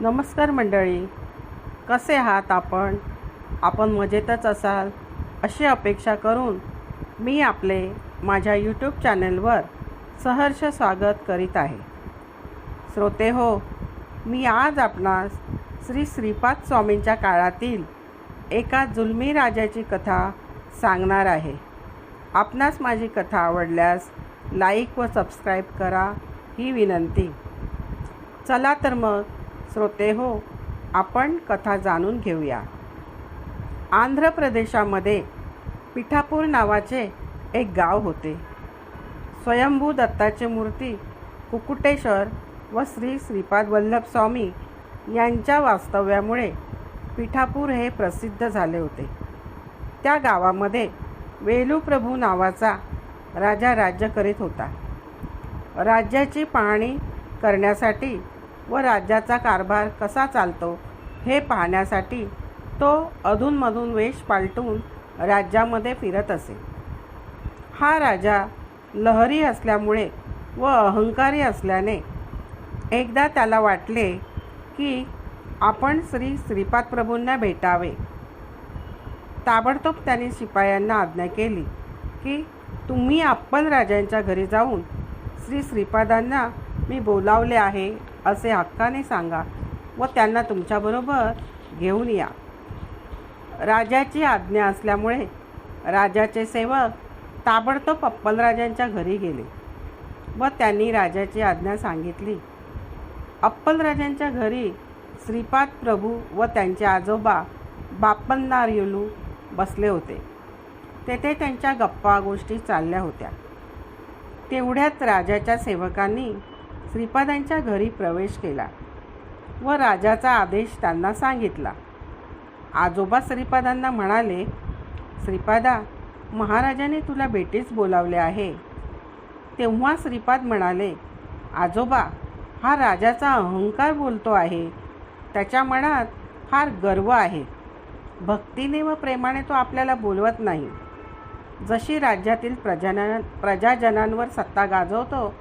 नमस्कार मंडळी. कसे आहात आपण? आपण मजेतच असाल अशी अपेक्षा करून मी आपले माझ्या यूट्यूब चॅनलवर सहर्ष स्वागत करीत आहे. श्रोते हो मी आज आपणास श्री श्रीपाद स्वामींच्या काळातील एका जुलमी राजाची कथा सांगणार आहे. आपणास माझी कथा आवडल्यास लाईक व सबस्क्राईब करा ही विनंती. चला तर मग श्रोते हो आपण कथा जाणून घेऊया. आंध्र प्रदेशामध्ये पिठापूर नावाचे एक गाव होते. स्वयंभू दत्ताची मूर्ती कुकुटेश्वर व श्री श्रीपाद वल्लभ स्वामी यांच्या वास्तव्यामुळे पिठापूर हे प्रसिद्ध झाले होते. त्या गावामध्ये वेलूप्रभू नावाचा राजा राज्य करीत होता. राज्याची पाहणी करण्यासाठी व राज्याचा कारभार कसा चालतो हे पाहण्यासाठी तो अधूनमधून वेश पालटून राज्यामध्ये फिरत असे. हा राजा लहरी असल्यामुळे व अहंकारी असल्याने एकदा त्याला वाटले की आपण श्री श्रीपाद प्रभूंना भेटावे. ताबडतोब त्याने शिपायांना आज्ञा केली की तुम्ही अप्पल राजांच्या घरी जाऊन श्री श्रीपादांना मी बोलावले आहे असे हक्काने सांगा व त्यांना तुमच्याबरोबर घेऊन या. राजाची आज्ञा असल्यामुळे राजाचे सेवक ताबडतोब अप्पलराजांच्या घरी गेले व त्यांनी राजाची आज्ञा सांगितली. अप्पलराजांच्या घरी श्रीपाद प्रभू व त्यांचे आजोबा बाप्पन्नार येलू बसले होते. तेथे त्यांच्या गप्पा गोष्टी चालल्या होत्या. तेवढ्यात राजाच्या सेवकांनी श्रीपादांच्या घरी प्रवेश केला व राजाचा आदेश त्यांना सांगितला. आजोबा श्रीपादांना म्हणाले श्रीपादा महाराजाने तुला भेटीस बोलावले आहे. तेव्हा श्रीपाद म्हणाले आजोबा हा राजाचा अहंकार बोलतो आहे. त्याच्या मनात फार गर्व आहे. भक्तीने व प्रेमाने तो आपल्याला बोलवत नाही. जशी राज्यातील प्रजाना प्रजाजनांवर सत्ता गाजवतो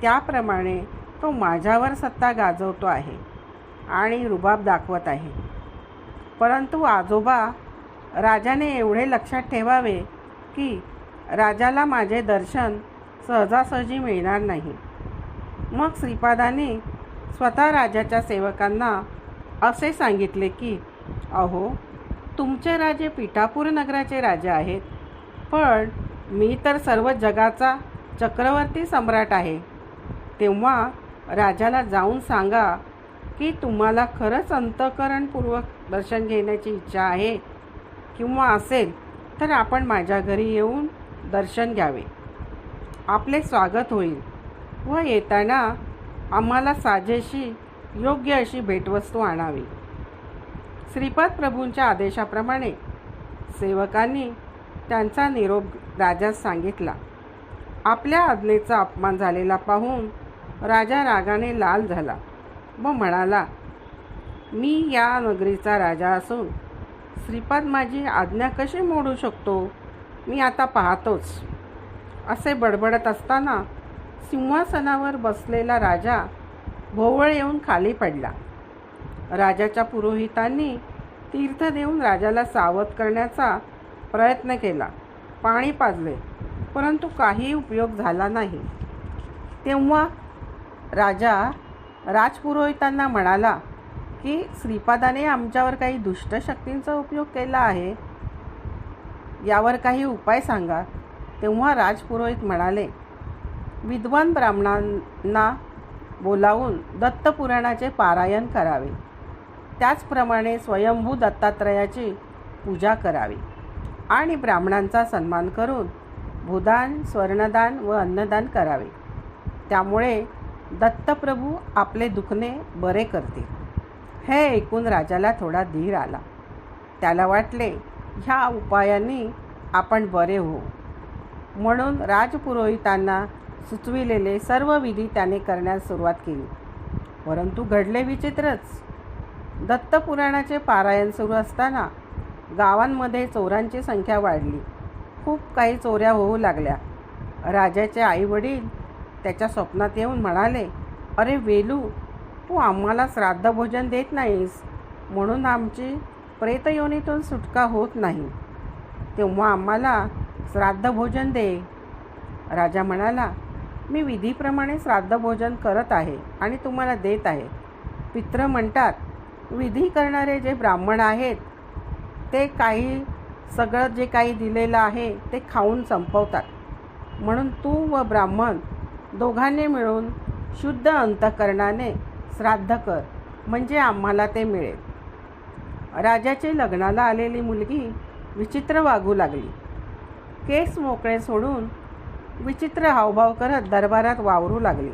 त्याप्रमाणे तो माझ्यावर सत्ता गाजवतो आहे आणि रुबाब दाखवत आहे. परंतु आजोबा राजाने एवढे लक्षात ठेवावे की राजाला माझे दर्शन सहजासहजी मिळणार नाही. मग श्रीपादाने स्वतः राजाच्या सेवकांना असे सांगितले की अहो तुमचे राजे पिठापूर नगराचे राजे आहेत पण मी तर सर्व जगाचा चक्रवर्ती सम्राट आहे. तेव्हा राजाला जाऊन सांगा की तुम्हाला खरंच अंतकरणपूर्वक दर्शन घेण्याची इच्छा आहे किंवा असेल तर आपण माझ्या घरी येऊन दर्शन घ्यावे. आपले स्वागत होईल व येताना आम्हाला साजेशी योग्य अशी भेटवस्तू आणावी. श्रीपाद प्रभूंच्या आदेशाप्रमाणे सेवकांनी त्यांचा निरोप राजास सांगितला. आपल्या आज्ञेचा अपमान झालेला पाहून राजा रागाने लाल झाला व म्हणाला मी या नगरीचा राजा असून श्रीपाद माझी आज्ञा कशी मोडू शकतो? मी आता पाहतोच. असे बडबडत असताना सिंहासनावर बसलेला राजा भोवळ येऊन खाली पडला. राजाच्या पुरोहितांनी तीर्थ देऊन राजाला सावध करण्याचा प्रयत्न केला. पाणी पाजले परंतु काही उपयोग झाला नाही. तेव्हा राजा राजपुरोहितांना म्हणाला की श्रीपादाने आमच्यावर काही दुष्ट शक्तींचा उपयोग केला आहे? यावर काही उपाय सांगा. तेव्हा राजपुरोहित म्हणाले विद्वान ब्राह्मणांना बोलावून दत्तपुराणाचे पारायण करावे. त्याचप्रमाणे स्वयंभू दत्तात्रयाची पूजा करावी आणि ब्राह्मणांचा सन्मान करून भूदान स्वर्णदान व अन्नदान करावे. त्यामुळे दत्तप्रभू आपले दुखणे बरे करतील. हे ऐकून राजाला थोडा धीर आला. त्याला वाटले ह्या उपायांनी आपण बरे होऊ. म्हणून राजपुरोहितांना सुचविलेले सर्व विधी त्याने करण्यास सुरुवात केली. परंतु घडले विचित्रच. दत्तपुराणाचे पारायण सुरू असताना गावांमध्ये चोरांची संख्या वाढली. खूप काही चोऱ्या होऊ लागल्या. राजाचे आईवडील त्याच्या स्वप्नात येऊन म्हणाले अरे वेलू तू आम्हाला श्राद्ध भोजन देत नाहीस. म्हणून आमची प्रेतयोनीतून सुटका होत नाही. तेव्हा आम्हाला श्राद्ध भोजन दे. राजा म्हणाला मी विधीप्रमाणे श्राद्ध भोजन करत आहे आणि तुम्हाला देत आहे. पित्र म्हणतात विधी करणारे जे ब्राह्मण आहेत ते काही सगळं जे काही दिलेलं आहे ते खाऊन संपवतात. म्हणून तू व ब्राह्मण दोघांनी मिळून शुद्ध अंतकरणाने श्राद्ध कर म्हणजे आम्हाला ते मिळेल. राजाची लग्नाला आलेली मुलगी विचित्र वागू लागली. केस मोकळे सोडून विचित्र हावभाव करत दरबारात वावरू लागली.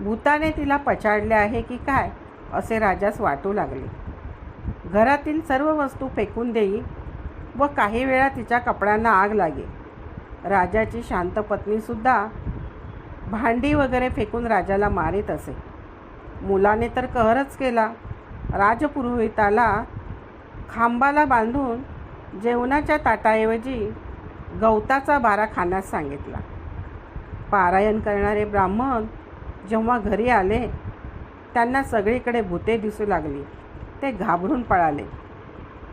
भूताने तिला पछाडले आहे की काय असे राजास वाटू लागले. घरातील सर्व वस्तू फेकून देई व काही वेळा तिच्या कपड्यांना आग लागे. राजाची शांत पत्नीसुद्धा भांडी वगैरे फेकून राजाला मारित असे. मुलाने तर कहरच केला. राजपुरोहिताला खांबाला बांधून जेवणाच्या ताटाऐवजी गवताचा बारा खाण्यास सांगितला. पारायण करणारे ब्राह्मण जेव्हा घरी आले त्यांना सगळीकडे भूते दिसू लागली. ते घाबरून पळाले.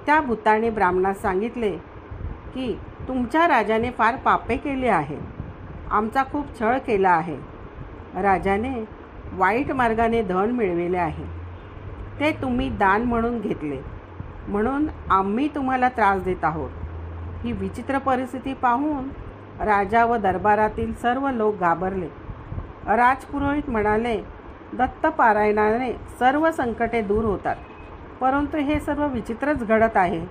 त्या भूताने ब्राह्मणास सांगितले की तुमच्या राजाने फार पापे केली आहेत. आमचा खूप छळ केला आहे. राजाने वाईट मार्गाने धन मिळविले आहे. ते तुम्ही दान म्हणून घेतले. म्हणून आम्ही तुम्हाला त्रास देत आहोत. ही विचित्र परिस्थिती पाहून राजा व दरबारातील सर्व लोक घाबरले. राजपुरोहित म्हणाले दत्तपारायणाने सर्व संकटे दूर होतात. परंतु हे सर्व विचित्रच घडत आहे.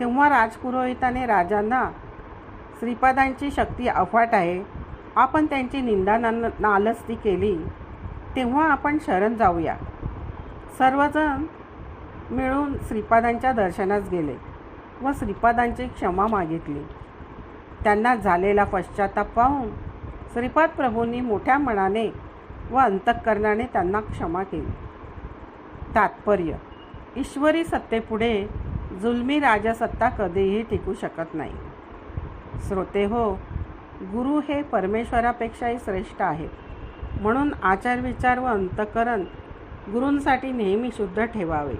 तेव्हा राजपुरोहिताने राजांना श्रीपादांची शक्ती अफाट आहे. आपण त्यांची निंदा नाल नालस्ती केली. तेव्हा आपण शरण जाऊया. सर्वजण मिळून श्रीपादांच्या दर्शनास गेले व श्रीपादांची क्षमा मागितली. त्यांना झालेला पश्चाताप पाहून श्रीपाद प्रभूंनी मोठ्या मनाने व अंतःकरणाने त्यांना क्षमा केली. तात्पर्य ईश्वरी सत्तेपुढे जुलमी राजसत्ता कधीही टिकू शकत नाही. श्रोते हो. गुरु हे परमेश्वरापेक्षाही श्रेष्ठ आहेत. म्हणून आचार विचार व अंतकरण गुरूंसाठी नेहमी शुद्ध ठेवावे.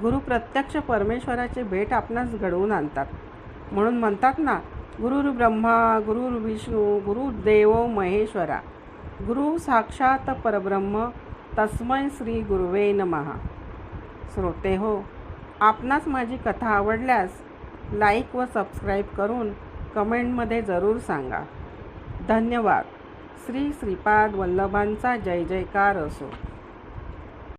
गुरु प्रत्यक्ष परमेश्वराची भेट आपणास घडवून आणतात. म्हणून म्हणतात ना गुरुर ब्रह्मा गुरुर विष्णू गुरुदेव महेश्वरा. गुरु साक्षात परब्रह्म तस्मै श्री गुरुवे नमहा श्रोते हो. आपणास माझी कथा आवडल्यास लाईक व सबस्क्राईब करून कमेंटमध्ये जरूर सांगा. धन्यवाद. श्री श्रीपाद वल्लभांचा जय जयकार असो.